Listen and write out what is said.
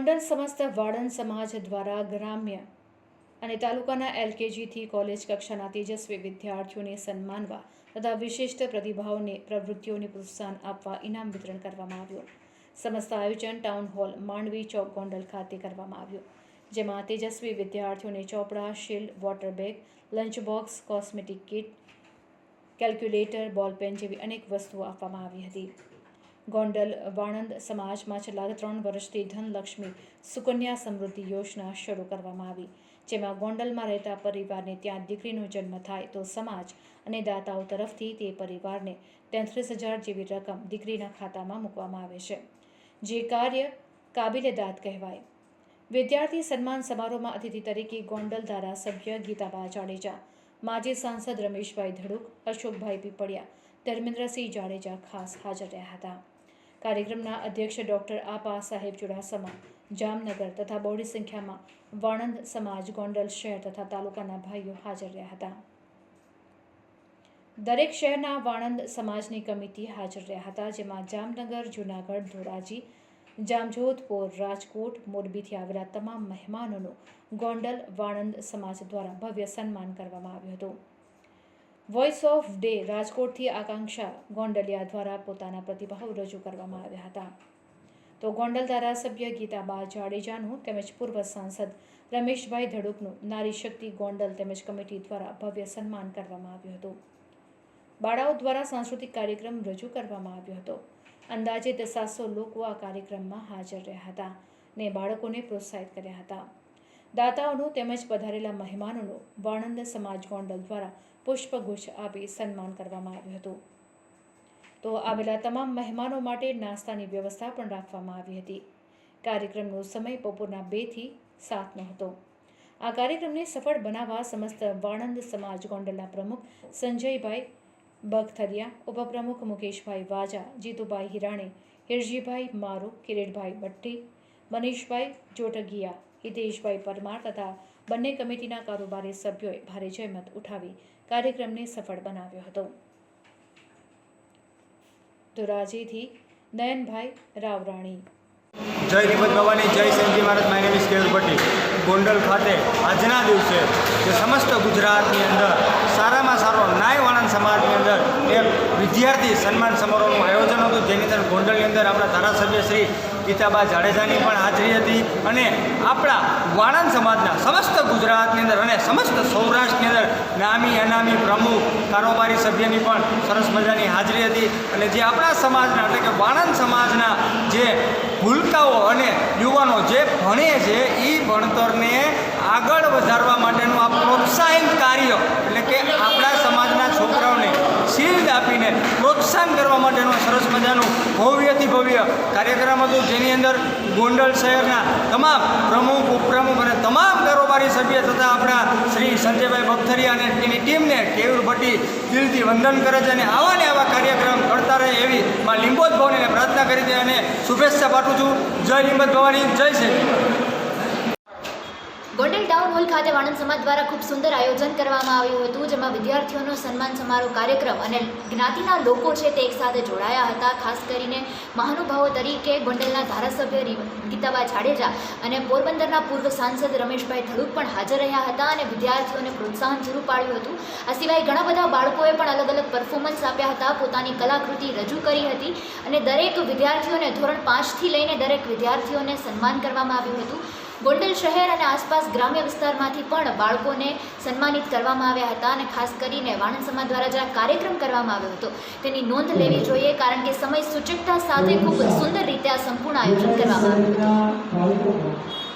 ગોંડલ સમસ્ત વાળન સમાજ દ્વારા ગ્રામ્ય અને તાલુકાના એલકેજીથી કોલેજ કક્ષાના તેજસ્વી વિદ્યાર્થીઓને સન્માનવા તથા વિશિષ્ટ પ્રતિભાઓને, પ્રવૃત્તિઓને પ્રોત્સાહન આપવા ઇનામ વિતરણ કરવામાં આવ્યું. સમસ્ત આયોજન ટાઉન હોલ, માંડવી ચોક, ગોંડલ ખાતે કરવામાં આવ્યું. જેમાં તેજસ્વી વિદ્યાર્થીઓને ચોપડા shield water bag, lunch box, cosmetic kit, calculator, ball pen જેવી અનેક વસ્તુઓ આપવામાં આવી હતી. ગોંડલ, વાણંદ સમાજમાં છેલ્લા ત્રણ વર્ષથી ધનલક્ષ્મી સુકન્યા સમૃદ્ધિ યોજના શરૂ કરવામાં આવી, જેમાં ગોંડલમાં રહેતા પરિવારને ત્યાં દીકરીનો જન્મ થાય તો સમાજ અને દાતાઓ તરફથી તે પરિવારને તેત્રીસ હજાર જેવી રકમ દીકરીના ખાતામાં મૂકવામાં આવે છે. જે કાર્ય કાબિલે દાદ કહેવાય. વિદ્યાર્થી સન્માન સમારોહમાં અતિથિ તરીકે ગોંડલ ધારાસભ્ય ગીતાબા જાડેજા, માજી સાંસદ રમેશભાઈ ધડુક, અશોકભાઈ પીપળિયા, ધર્મેન્દ્રસિંહ જાડેજા ખાસ હાજર રહ્યા હતા. કાર્યક્રમના અધ્યક્ષ ડૉક્ટર આપા સાહેબ ચુડાસમા, જામનગર તથા બહોળી સંખ્યામાં વાણંદ સમાજ ગોંડલ શહેર તથા તાલુકાના ભાઈઓ હાજર રહ્યા હતા. દરેક શહેરના વાણંદ સમાજની કમિટી હાજર રહ્યા હતા, જેમાં જામનગર, જૂનાગઢ, ધોરાજી, જામજોધપુર, રાજકોટ મોરબીથી આવેલા તમામ મહેમાનોનું ગોંડલ વાણંદ સમાજ દ્વારા ભવ્ય સન્માન કરવામાં આવ્યું હતું. વોઇસ ઓફ ડે રાજકોટથી આકાંક્ષા ગોંડલિયા દ્વારા પોતાના પ્રતિભાવ રજૂ કરવામાં આવ્યા હતા. તો ગોંડલ ધારાસભ્ય ગીતાબા જાડેજાનું તેમજ પૂર્વ સાંસદ રમેશભાઈ ધડુકનું નારી શક્તિ ગોંડલ તેમજ કમિટી દ્વારા ભવ્ય સન્માન કરવામાં આવ્યું હતું. બાળાઓ દ્વારા સાંસ્કૃતિક કાર્યક્રમ રજૂ કરવામાં આવ્યો હતો. અંદાજે સાતસો લોકો આ કાર્યક્રમમાં હાજર રહ્યા હતા ને બાળકોને પ્રોત્સાહિત કર્યા હતા. દાતાઓનું તેમજ પધારેલા મહેમાનોનું વાણંદ સમાજ ગોંડલ દ્વારા પુષ્પગુચ્છ આપી સન્માન કરવામાં આવ્યું હતું. તો આવેલા તમામ મહેમાનો માટે નાસ્તાની વ્યવસ્થા પણ રાખવામાં આવી હતી. કાર્યક્રમનો સમય બપોરના બેથી સાતનો હતો. આ કાર્યક્રમને સફળ બનાવવા સમસ્ત વાણંદ સમાજ ગોંડલના પ્રમુખ સંજયભાઈ બગથરિયા, ઉપપ્રમુખ મુકેશભાઈ વાજા, જીતુભાઈ હિરાણી, હિરજીભાઈ મારુ, કિરીટભાઈ ભટ્ટી, મનીષભાઈ જોટગિયા હિતેશભાઈ પરમાર તથા બંને કમિટીના કારોબારી સભ્યોએ ભારે જહેમત ઉઠાવી કાર્યક્રમને સફળ બનાવ્યો હતો. ધોરાજીથી નયનભાઈ રાવરાણી. જય હિંમત ભવાની, જય સંજી Maharaj my name is Keyur Bhatti. Gondal ખાતે આજના દિવસે જે સમસ્ત ગુજરાતની અંદર સારામાં સારો નાય વાણંદ સમાજની અંદર એક વિદ્યાર્થી સન્માન સમારોહનું આયોજન હતું, જેની અંદર ગોંડલની અંદર આપણા ધારાસભ્ય શ્રી ગીતાબા જાડેજાની પણ હાજરી હતી અને આપણા વાણંદ સમાજના સમસ્ત ગુજરાતની અંદર અને સમસ્ત સૌરાષ્ટ્રની અંદર નામી, અનામી, પ્રમુખ, કારોબારી સભ્યની પણ સરસ મજાની હાજરી હતી. અને જે આપણા સમાજના એટલે કે વાણંદ સમાજના જે ભૂલકાઓ અને યુવાનો જે ભણે છે એ ભણતરને આગળ વધારવા માટેનું આ પ્રોત્સાહન કાર્ય એટલે કે આપણા સમાજના છોકરાઓને શિલ્ડ આપીને પ્રોત્સાહન કરવા માટેનો સરસ મજાનું ભવ્યથી ભવ્ય કાર્યક્રમ હતો. જેની અંદર ગોંડલ શહેરના તમામ પ્રમુખ, ઉપપ્રમુખ અને તમામ કારોબારી સભ્ય તથા આપણા શ્રી સંજયભાઈ બખથરિયા અને તેની ટીમને કેયુર ભટ્ટી દિલથી વંદન કરે છે અને આવા ને આવા કાર્યક્રમ કરતા રહે એવી માં લીંબોદ ભવનીને પ્રાર્થના કરી છે અને શુભેચ્છા પાઠવું છું. જય લીંબોદ ભવાની, જય શ્રી ગોલ્ડન ખાતે વાણંદ સમાજ દ્વારા ખૂબ સુંદર આયોજન કરવામાં આવ્યું હતું, જેમાં વિદ્યાર્થીઓનો સન્માન સમારોહ કાર્યક્રમ અને જ્ઞાતિના લોકો છે તે એકસાથે જોડાયા હતા. ખાસ કરીને મહાનુભાવો તરીકે ગોંડલના ધારાસભ્ય ગીતાબા જાડેજા અને પોરબંદરના પૂર્વ સાંસદ રમેશભાઈ ધડુક પણ હાજર રહ્યા હતા અને વિદ્યાર્થીઓને પ્રોત્સાહન પૂરું પાડ્યું હતું. આ સિવાય ઘણા બધા બાળકોએ પણ અલગ અલગ પરફોર્મન્સ આપ્યા હતા. પોતાની કલાકૃતિ રજૂ કરી હતી અને દરેક વિદ્યાર્થીઓને ધોરણ પાંચથી લઈને દરેક વિદ્યાર્થીઓને સન્માન કરવામાં આવ્યું હતું. ગોંડલ શહેર અને આસપાસ ગ્રામ્ય વિસ્તારમાંથી પણ બાળકોને સન્માનિત કરવામાં આવ્યા હતા અને ખાસ કરીને વાણંદ સમાજ દ્વારા જે કાર્યક્રમ કરવામાં આવ્યો હતો, તેની નોંધ લેવી જોઈએ કારણ કે સમય સૂચકતા સાથે ખૂબ સુંદર રીતે આ સંપૂર્ણ આયોજન કરવામાં આવ્યું હતું.